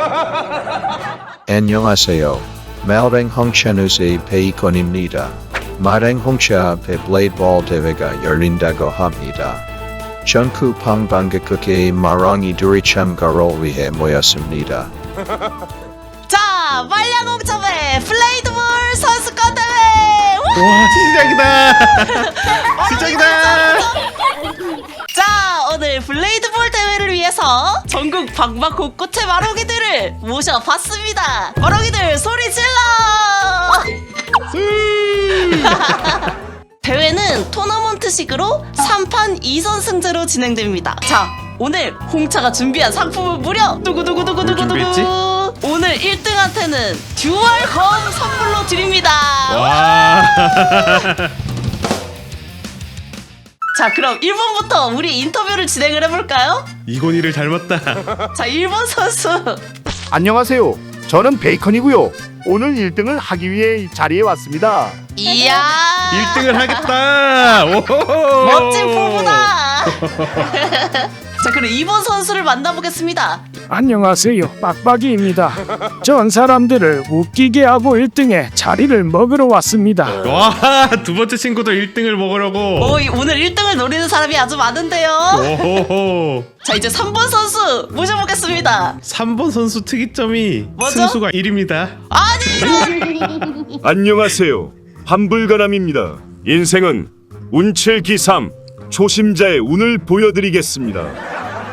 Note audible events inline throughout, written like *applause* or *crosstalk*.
*laughs* 안녕하세요. 마랭 홍차누스의 베이컨입니다. 마랭 홍차 앞에 블레이드볼 대회가 열린다고 합니다. 전국 방방극회의 마랑이 둘이 참가를 위해 모였습니다. *laughs* 자, 선수권 대회! 우! 와 시작이다 시작이다 *laughs* 자, 오늘 블레이드볼 대회를 위해서 전국 방방 곳곳의 마롱이들을 모셔봤습니다. 마롱이들 소리 질러! *laughs* 대회는 토너먼트식으로 3판 2선 승제로 진행됩니다. 자, 오늘 홍차가 준비한 상품은 무려 두구두구두구두구두구 오늘 1등한테는 듀얼 검 선물로 드립니다. 와 *laughs* 자, 그럼 1번부터 우리 인터뷰를 진행을 해볼까요? 이건희를 닮았다 *laughs* 자, 1번 선수. 안녕하세요. 저는 베이컨이고요. 오늘 1등을 하기 위해 이 자리에 왔습니다. 이야. 1등을 하겠다 *laughs* 오 멋진 포부다. 자, 그럼 2번 선수를 만나보겠습니다. 안녕하세요. 빡빡이입니다. 전 사람들을 웃기게 하고 1등에 자리를 먹으러 왔습니다. 와 두 번째 친구도 1등을 먹으려고 오, 이- 오늘 1등을 노리는 사람이 아주 많은데요. 오호호 자, 이제 3번 선수 모셔보겠습니다. 3번 선수 특이점이 뭐죠? 승수가 1입니다 아니, *laughs* 안녕하세요. 환불가람입니다. 인생은 운칠기삼 초심자의 운을 보여드리겠습니다.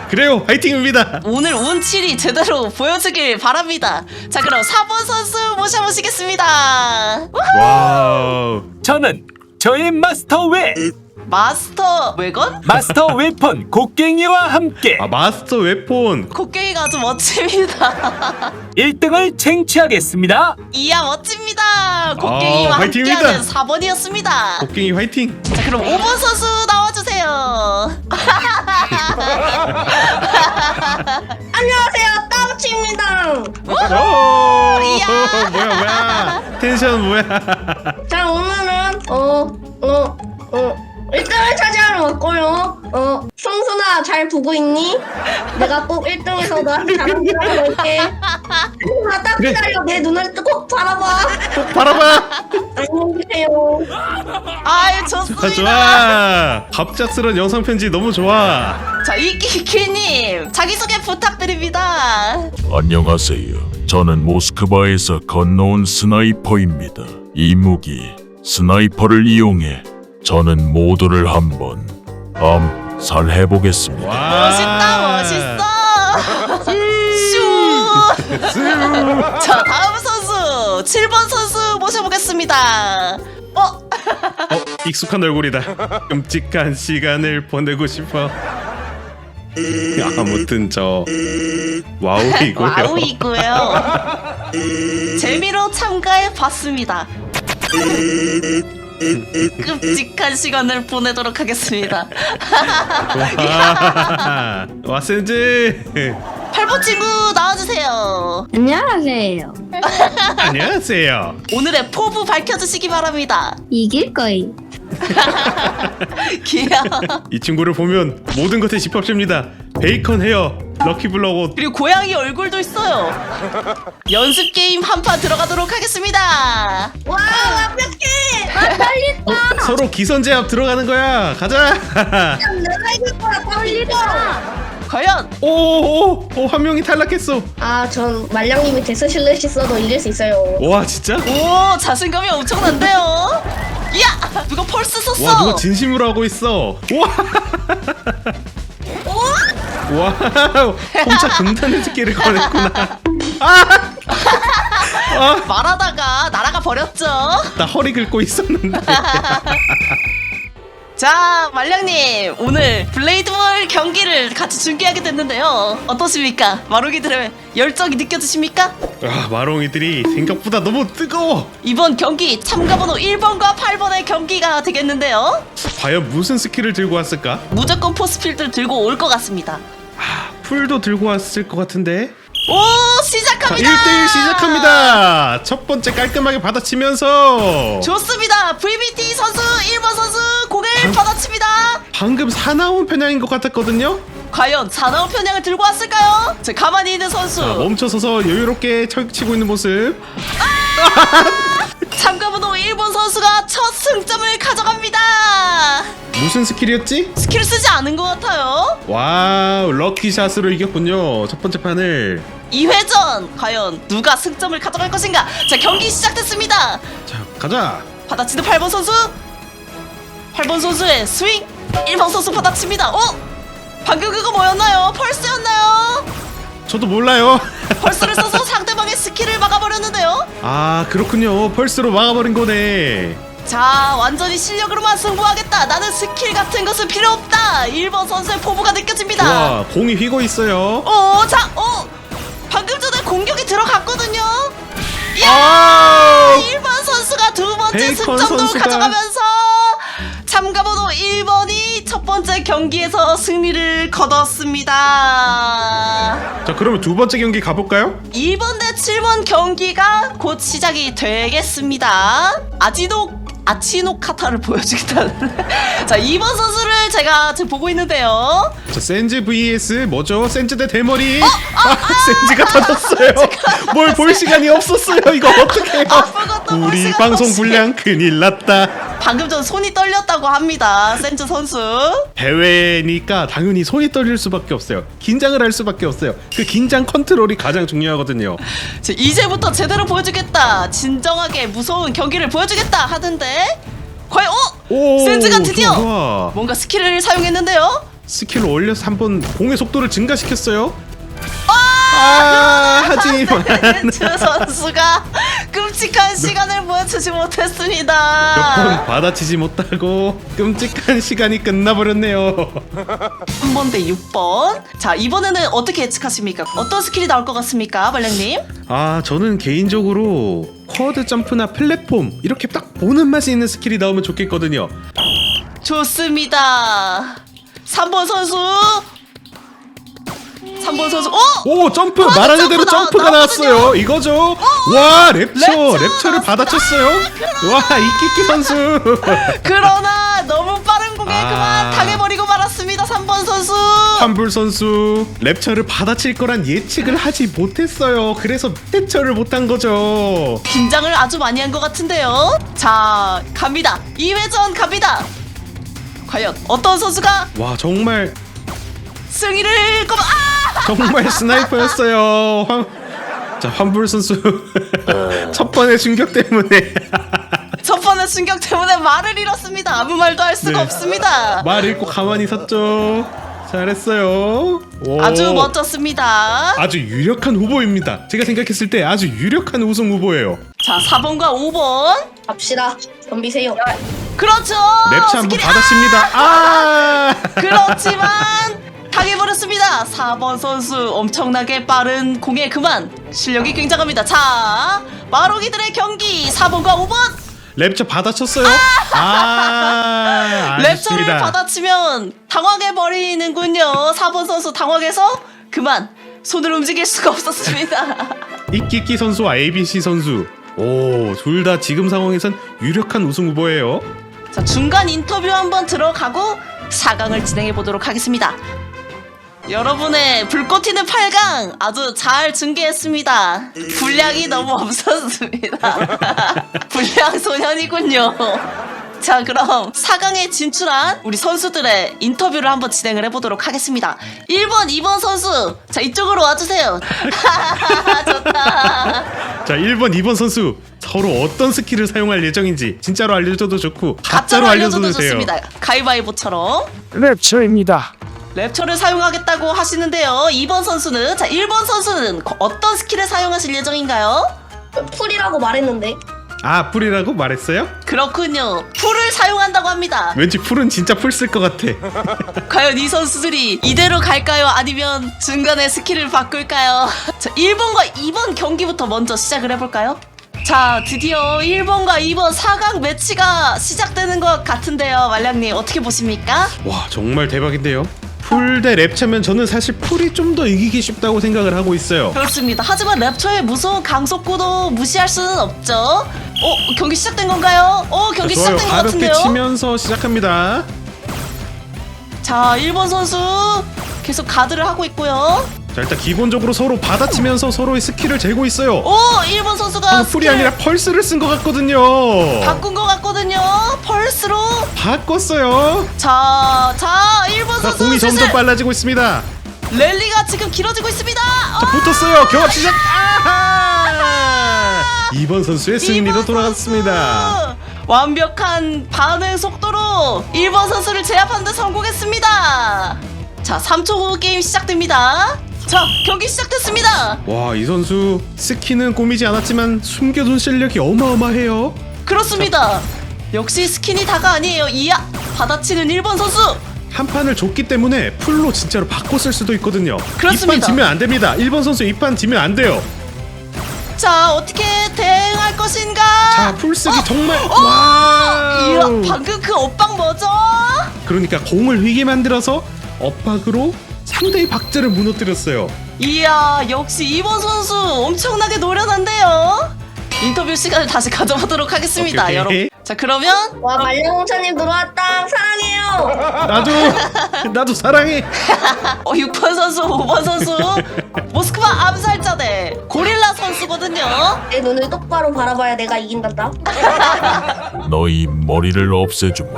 그래요 화이팅입니다 오늘 운칠이 제대로 보여주길 바랍니다. 자, 그럼 4번 선수 모셔보시겠습니다. 와우 저는 저의 마스터 웨 마스터 외건? 마스터 웨폰 곡괭이와 함께 아 마스터 웨폰 곡괭이가 아주 멋집니다. *laughs* 1등을 쟁취하겠습니다. 이야 멋집니다. 곡괭이와 아, 화이팅입니다. 함께하는 4번이었습니다. 곡괭이 화이팅 자, 그럼 5번 선수 나와주세요. *laughs* *laughs* 안녕하세요, 따우치입니다. 오 이야. 뭐야 뭐야 텐션 뭐야 자, 오늘은 어, 어, 어, 1등을 차지하러 왔고요. 어, 성순아 잘 보고 있니? 내가 꼭 1등에서 너한테 잘한다고 할게. 성순아 딱 기다려. 내 눈을 꼭 바라봐. 꼭 바라봐 안녕히 계세요. 아유 좋아 좋습니다. 좋아 갑작스런 영상 편지 너무 좋아 자 이끼키님 자기소개 부탁드립니다. 안녕하세요. 저는 모스크바에서 건너온 스나이퍼입니다. 이 무기 스나이퍼를 이용해 저는 모두를 한번 암살해 보겠습니다. 와 멋있다 멋있어. 슈. 자 다음 선수 7번 선수 모셔보겠습니다. 어 어 익숙한 얼굴이다 끔찍한 시간을 보내고 싶어 아무튼 저 와우이고요 와우이고요. 재미로 참가해 봤습니다. 끔찍한 시간을 보내도록 하겠습니다. 와, 와 센즈 8번 친구 나와주세요. 안녕하세요. 안녕하세요 오늘의 포부 밝혀주시기 바랍니다. 이길 거이. *laughs* 귀여워. 이 친구를 보면 모든 것에 집합됩니다 베이컨 헤어 럭키블럭 옷 그리고 고양이 얼굴도 있어요. *laughs* 연습 게임 한 판 들어가도록 하겠습니다. 와, 완벽해. 나 떨린다. 서로 기선 제압 들어가는 거야 가자 내가 이길 거야. 떨린다. 과연 오오오 한 명이 탈락했어 아, 전 말량님이 데스실렛 있어도 이길 수 있어요. 와 진짜 오 자신감이 엄청난데요. 야 누가 펄스 썼어? 와 누가 진심으로 하고 있어 와 *laughs* 와, 혼자 금단의 스킬을 꺼냈구나. 말하다가 날아가 버렸죠. 나 허리 긁고 있었는데. *laughs* 자 말량님 오늘 블레이드볼 경기를 같이 중계하게 됐는데요. 어떠십니까? 마루기들의 열정이 느껴지십니까? 아, 마롱이들이 생각보다 너무 뜨거워. 이번 경기 참가번호 1번과 8번의 경기가 되겠는데요. 과연 무슨 스킬을 들고 왔을까? 무조건 포스필드 들고 올 것 같습니다. 풀도 들고 왔을 것 같은데. 오 자, 시작합니다. 1대1 시작합니다. 첫 번째 깔끔하게 받아치면서 좋습니다. VBT 선수 1번 선수 고개를 방- 받아칩니다. 방금 사나운 편향인 것 같았거든요. 과연 사나운 편향을 들고 왔을까요? 자, 가만히 있는 선수. 자, 멈춰서서 여유롭게 쳐- 치고 있는 모습. *laughs* 참가번호 1번 선수가 첫 승점을 가져갑니다. 무슨 스킬이었지? 스킬 쓰지 않은 것 같아요. 와우, 럭키샷으로 이겼군요. 첫 번째 판을. 2회전 과연 누가 승점을 가져갈 것인가? 자 경기 시작됐습니다. 자, 가자. 받아치는 8번 선수. 8번 선수의 스윙. 1번 선수 받아칩니다. 어? 방금 그거 뭐였나요? 펄스였나요? 저도 몰라요. *laughs* 펄스를 써서 상대방의 스킬을 막아버렸는데요. 아, 그렇군요. 펄스로 막아버린 거네. 자 완전히 실력으로만 승부하겠다. 나는 스킬 같은 것은 필요 없다. 1번 선수의 포부가 느껴집니다. 와, 공이 휘고 있어요. 어, 자, 어, 방금 전에 공격이 들어갔거든요. 아! 1번 선수가 두 번째 베이컨 승점도 선수가- 가져가면서 참가번호 1번이 첫 번째 경기에서 승리를 거뒀습니다. 자, 그러면 두 번째 경기 가볼까요? 2번 대 7번 경기가 곧 시작이 되겠습니다. 아지노 아치노 카타를 보여주겠다는. *laughs* 자, 2번 선수를 제가 지금 보고 있는데요. 자, 센즈 vs 뭐죠? 센즈 대 대머리. 어? 아, *laughs* 센즈가 터졌어요. *laughs* 뭘 볼 시간이 없었어요. 이거 어떡해요? 아무것도 볼 우리 시간 방송 없이. 분량 큰일 났다. 방금 전 손이 떨렸다고 합니다. 센즈 선수. 대회니까 당연히 손이 떨릴 수밖에 없어요. 긴장을 할 수밖에 없어요. 그 긴장 컨트롤이 가장 중요하거든요. 자, 이제부터 제대로 보여주겠다. 진정하게 무서운 경기를 보여주겠다 하는데 과연 어? 오, 센즈가 드디어 좋아, 좋아. 뭔가 스킬을 사용했는데요. 스킬을 올려서 한번 공의 속도를 증가시켰어요. 아, 하지만 센즈 선수가 끔찍한 시간을 보여주지 못했습니다. 몇번 받아치지 못하고 끔찍한 시간이 끝나버렸네요. 3번 대 6번. 자, 이번에는 어떻게 예측하십니까? 어떤 스킬이 나올 것 같습니까, 발랭님? 아, 저는 개인적으로 쿼드 점프나 플랫폼 이렇게 딱 보는 맛이 있는 스킬이 나오면 좋겠거든요. 좋습니다. 3번 선수. 3번 선수. 어? 오 점프 쿼드 말하는 대로 점프 나- 점프가. 나왔어요. 이거죠? 와 랩처 랩처 랩처를 받아쳤어요. 와 이끼끼 선수. *laughs* 그러나 너무 빠른 공에 아. 그만 당해버리고 말았습니다. 3번 선수. 환불 선수 랩처를 받아칠 거란 예측을 하지 못했어요. 그래서 랩처를 못한 거죠. 긴장을 아주 많이 한 것 같은데요. 자, 갑니다. 2회전 갑니다. 과연 어떤 선수가 와 정말 승리를 거아 정말 스나이퍼였어요. 환... 자 환불 선수 첫 번의 충격 때문에 첫 번의 충격 때문에 말을 잃었습니다. 아무 말도 할 수가 네. 없습니다. 말 읽고 가만히 섰죠. 잘했어요. 오. 아주 멋졌습니다. 아주 유력한 후보입니다. 제가 생각했을 때 아주 유력한 우승 후보예요. 자, 4번과 5번. 갑시다. 덤비세요. 그렇죠. 랩차 한번 스킬이- 받았습니다. 아! *laughs* 그렇지만 당해버렸습니다. 4번 선수 엄청나게 빠른 공에 그만 실력이 굉장합니다. 자, 마로기들의 경기 4번과 5번 랩차 받아쳤어요. 아! *laughs* 랩처를 아쉽습니다. 받아치면 당황해 버리는군요. 4번 선수 당황해서 그만 손을 움직일 수가 없었습니다. *laughs* 이끼끼 선수와 ABC 선수. 오, 둘 다 지금 상황에선 유력한 우승 후보예요. 자, 중간 인터뷰 한번 들어가고 4강을 진행해 보도록 하겠습니다. 여러분의 불꽃 튀는 8강 아주 잘 중계했습니다. 분량이 너무 없었습니다. *laughs* 분량 소년이군요. 자, 그럼 4강에 진출한 우리 선수들의 인터뷰를 한번 진행을 해보도록 하겠습니다. 1번, 2번 선수. 자, 이쪽으로 와주세요. *laughs* 좋다. 자, 1번, 2번 선수 서로 어떤 스킬을 사용할 예정인지 진짜로 알려줘도 좋고 가짜로 가짜로 알려줘도 알려줘도. 좋습니다. 가위바위보처럼. 랩처입니다. 랩처를 사용하겠다고 하시는데요. 2번 선수는 자 1번 선수는 거- 어떤 스킬을 사용하실 예정인가요? 풀이라고 말했는데. 아, 풀이라고 말했어요? 그렇군요. 풀을 사용한다고 합니다. 왠지 풀은 진짜 풀 쓸 것 같아. *laughs* 과연 이 선수들이 이대로 갈까요? 아니면 중간에 스킬을 바꿀까요? *laughs* 자 1번과 2번 경기부터 먼저 시작을 해볼까요? 자 드디어 1번과 2번 4강 매치가 시작되는 것 같은데요. 말량님 어떻게 보십니까? 와, 정말 대박인데요. 풀 대 랩차면 저는 사실 풀이 좀 더 이기기 쉽다고 생각을 하고 있어요. 그렇습니다. 하지만 랩처의 무서운 강속구도 무시할 수는 없죠. 어 경기 시작된 건가요? 어 경기 좋아요. 시작된 것 가볍게 같은데요. 치면서 시작합니다. 자, 1번 선수 계속 가드를 하고 있고요. 자 일단 기본적으로 서로 받아치면서 서로의 스킬을 재고 있어요. 오, 일본 선수가 방금 풀이 아니라 펄스를 쓴 것 같거든요. 바꾼 것 같거든요. 펄스로. 바꿨어요. 자, 자, 일본 자 선수 공이 점점 빨라지고 있습니다. 랠리가 지금 길어지고 있습니다. 어, 자 붙었어요. 경합 시작. 아하! 이번 선수의 승리도 이번 돌아갔습니다. 완벽한 반응 속도로 1번 선수를 제압하는 데 성공했습니다. 자, 3초 후 게임 시작됩니다. 자, 경기 시작됐습니다. 와 이 선수 스키는 꾸미지 않았지만 숨겨둔 실력이 어마어마해요. 그렇습니다. 역시 스킨이 다가 아니에요. 이야, 받아치는 1번 선수. 한 판을 줬기 때문에 풀로 진짜로 바꿨을 수도 있거든요. 그렇습니다. 이판 지면 안 됩니다. 1번 선수 이판 지면 안 돼요. 자, 어떻게 대응할 것인가? 자, 풀쓰기 정말 어! 이야, 와. 방금 그 엇박 뭐죠? 그러니까 공을 휘게 만들어서 엇박으로 상대의 박자를 무너뜨렸어요. 이야, 역시 2번 선수 엄청나게 노련한데요. 인터뷰 시간을 다시 가져보도록 하겠습니다, 오케이, 오케이. 여러분. 자, 그러면 와 말량홍차님 들어왔다 사랑해요. *laughs* 나도 나도 사랑해. *laughs* 어, 6번 선수, 5번 선수 모스크바 암살자 대 고릴라 선수거든요. 내 눈을 똑바로 바라봐야 내가 이긴단다. *laughs* 너희 머리를 없애주마.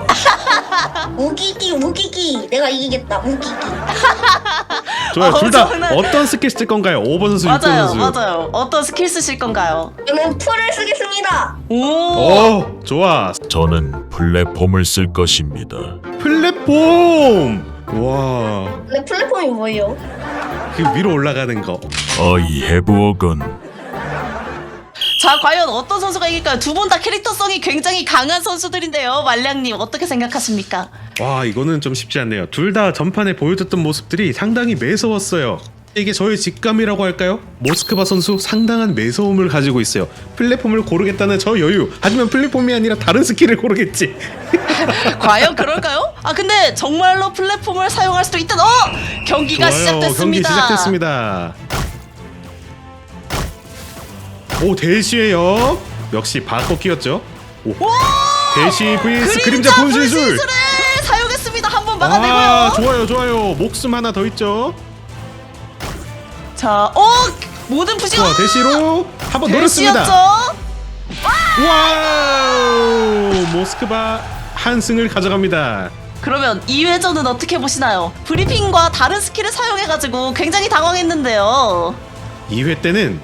우기기 우기기 내가 이기겠다 우기기. *laughs* 좋아요. 어, 둘 다 저는- 어떤 스킬 쓸 건가요? 5번 선수, 6번 맞아요, 선수. 맞아요. 어떤 스킬 쓰실 건가요? 저는 풀을 쓰겠습니다. 오, 오, 좋아. 저는 플랫폼을 쓸 것입니다. 플랫폼. 와, 근데 플랫폼이 뭐예요? 그 위로 올라가는 거. A gun. 자, 과연 어떤 선수가 이길까요? 두 분 다 캐릭터성이 굉장히 강한 선수들인데요. 말량님 어떻게 생각하십니까? 와, 이거는 좀 쉽지 않네요. 둘 다 전판에 보여줬던 모습들이 상당히 매서웠어요. 이게 저의 직감이라고 할까요? 모스크바 선수 상당한 매서움을 가지고 있어요. 플랫폼을 고르겠다는 저 여유. 하지만 플랫폼이 아니라 다른 스킬을 고르겠지. *laughs* 과연 그럴까요? 아 근데 정말로 플랫폼을 사용할 수도 있다. 어 경기가 좋아요. 시작됐습니다. 경기 시작됐습니다. 오 대시예요. 역시 바꿔 끼었죠. 오. 대시 vs 그림자 분신술. 사용했습니다. 한번 막아내고요. 아 좋아요 좋아요. 목숨 하나 더 있죠. 자, 어 모든 부신 좋아 대시로 한번 노렸습니다. 대시였죠. 와우 모스크바 한 승을 가져갑니다. 그러면 2회전은 어떻게 보시나요? 브리핑과 다른 스킬을 사용해가지고 굉장히 당황했는데요. 2회 때는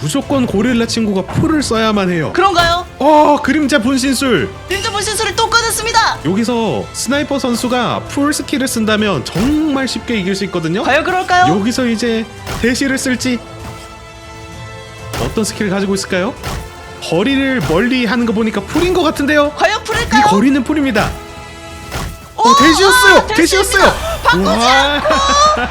무조건 고릴라 친구가 풀을 써야만 해요. 그런가요? 어 그림자 분신술. 닌자 분신술을 또 꺼냈습니다. 여기서 스나이퍼 선수가 풀 스킬을 쓴다면 정말 쉽게 이길 수 있거든요. 과연 그럴까요? 여기서 이제 대시를 쓸지 어떤 스킬을 가지고 있을까요? 거리를 멀리 하는 거 보니까 풀인 것 같은데요. 과연 이 풀일까요? 거리는 풀입니다. 오, 어 대시였어요. 아, 대시였어요. 바꾸지 와.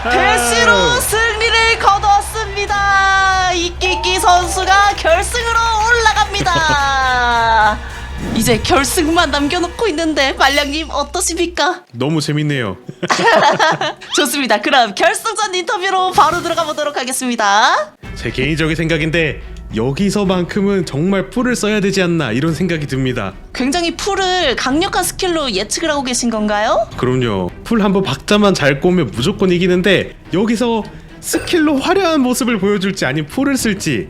대시로 승리를 거뒀습니다. 이끼끼 선수가 결승으로 올라갑니다. 이제 결승만 남겨놓고 있는데 말량님 어떠십니까? 너무 재밌네요. *laughs* 좋습니다. 그럼 결승전 인터뷰로 바로 들어가 보도록 하겠습니다. 제 개인적인 생각인데 여기서만큼은 정말 풀을 써야 되지 않나 이런 생각이 듭니다. 굉장히 풀을 강력한 스킬로 예측을 하고 계신 건가요? 그럼요. 풀 한번 박자만 잘 꼬면 무조건 이기는데 여기서 스킬로 화려한 모습을 보여줄지 아니면 풀을 쓸지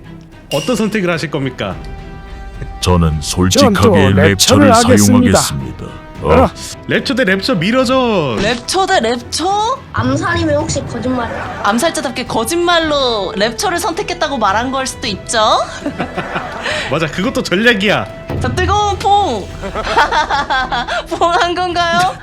어떤 선택을 하실 겁니까? 저는 솔직하게 랩처를 랩처를 하겠습니다. 사용하겠습니다. 어, 어, 랩처 대 랩처 미러전. 랩처 대 랩처? 암살이면 혹시 거짓말이야? 암살자답게 거짓말로 랩처를 선택했다고 말한 걸 수도 있죠? *laughs* 맞아 그것도 전략이야. 자 뜨거운 퐁! *laughs* 퐁 한 건가요?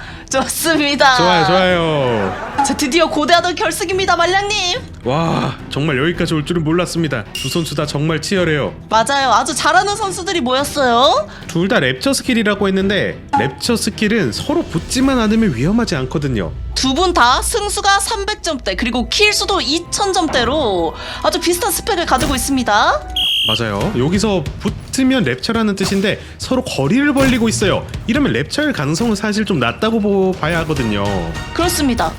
좋습니다. 좋아요 좋아요. 자 드디어 고대하던 결승입니다 말량님. 와 정말 여기까지 올 줄은 몰랐습니다. 두 선수 다 정말 치열해요. 맞아요. 아주 잘하는 선수들이 모였어요. 둘 다 랩처 스킬이라고 했는데 랩처 스킬은 서로 붙지만 않으면 위험하지 않거든요. 두 분 다 승수가 300점대 그리고 킬수도 2000점대로 아주 비슷한 스펙을 가지고 있습니다. 맞아요. 여기서 붙으면 랩처라는 뜻인데 서로 거리를 벌리고 있어요. 이러면 랩처일 가능성은 사실 좀 낮다고 보, 봐야 하거든요. 그렇습니다.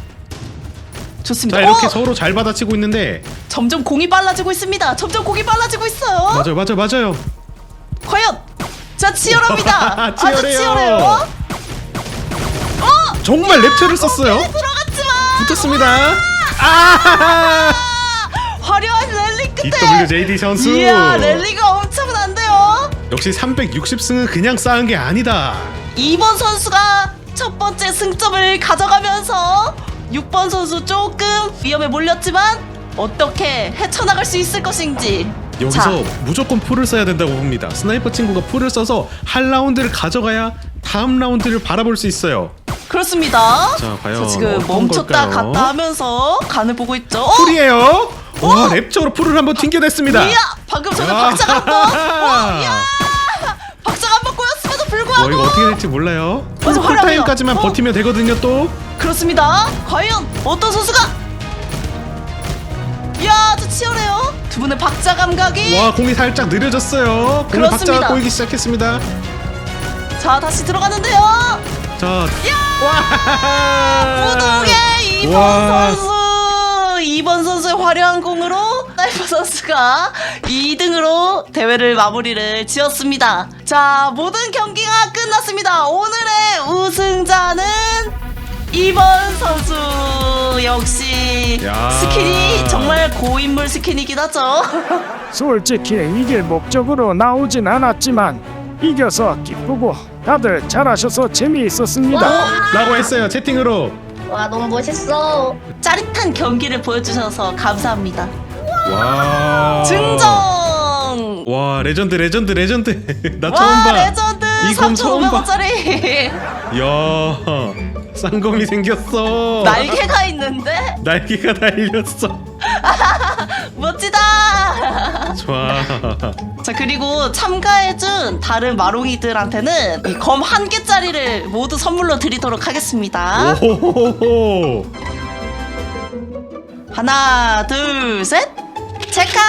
좋습니다. 자 이렇게 어! 서로 잘 받아치고 있는데 점점 공이 빨라지고 있습니다. 점점 공이 빨라지고 있어요. 맞아요 맞아요 맞아요. 과연 자 치열합니다. 아주 치열해요. 치열해요. 정말 랩처를 썼어요. 들어갔지만 붙었습니다. 아! DWJD 선수. 이야 랠리가 엄청난데요. 역시 360승은 그냥 쌓은 게 아니다. 2번 선수가 첫 번째 승점을 가져가면서 6번 선수 조금 위험에 몰렸지만 어떻게 헤쳐나갈 수 있을 것인지 여기서 자, 무조건 풀을 써야 된다고 봅니다. 스나이퍼 친구가 풀을 써서 한 라운드를 가져가야 다음 라운드를 바라볼 수 있어요. 그렇습니다. 자, 과연 저 지금 어떤 멈췄다 걸까요? 갔다 하면서 간을 보고 있죠. 어? 풀이에요. 와 랩적으로 풀을 한번 튕겨냈습니다. 이야 방금 전에 야. 박자가 한번 어, *laughs* 이야 박자가 한번 꼬였음에도 와 불구하고 이거 어떻게 될지 몰라요. 맞아, 화려하네요. 풀타임까지만 어. 버티면 되거든요 또. 그렇습니다. 과연 어떤 선수가? 이야 아주 치열해요. 두 분의 박자 감각이. 와 공이 살짝 느려졌어요. 그렇습니다. 박자가 꼬이기 시작했습니다. 자 다시 들어가는데요. 자, 와. 무동의 2번 와. 선수. 2번 선수의 화려한 공으로 사이버 선수가 2등으로 대회를 마무리를 지었습니다. 자 모든 경기가 끝났습니다. 오늘의 우승자는 2번 선수 역시 야. 스킨이 정말 고인물 스킨이긴 하죠. *laughs* 솔직히 이길 목적으로 나오진 않았지만 이겨서 기쁘고 다들 잘하셔서 재미있었습니다. 라고 했어요 채팅으로. 와 너무 멋있어. 짜릿한 경기를 보여주셔서 감사합니다. 와. 증정. 와 레전드 레전드 레전드. *laughs* 나와 처음 봐. 레전드 이검 처음 봐. 3,500원짜리 *laughs* 야 쌍검이 생겼어. 날개가 있는데 *laughs* 날개가 달렸어. 멋지다. 좋아. *laughs* 자 그리고 참가해준 다른 마롱이들한테는 이 검 한 개짜리를 모두 선물로 드리도록 하겠습니다. 오호호호. 하나 둘 셋. 체크.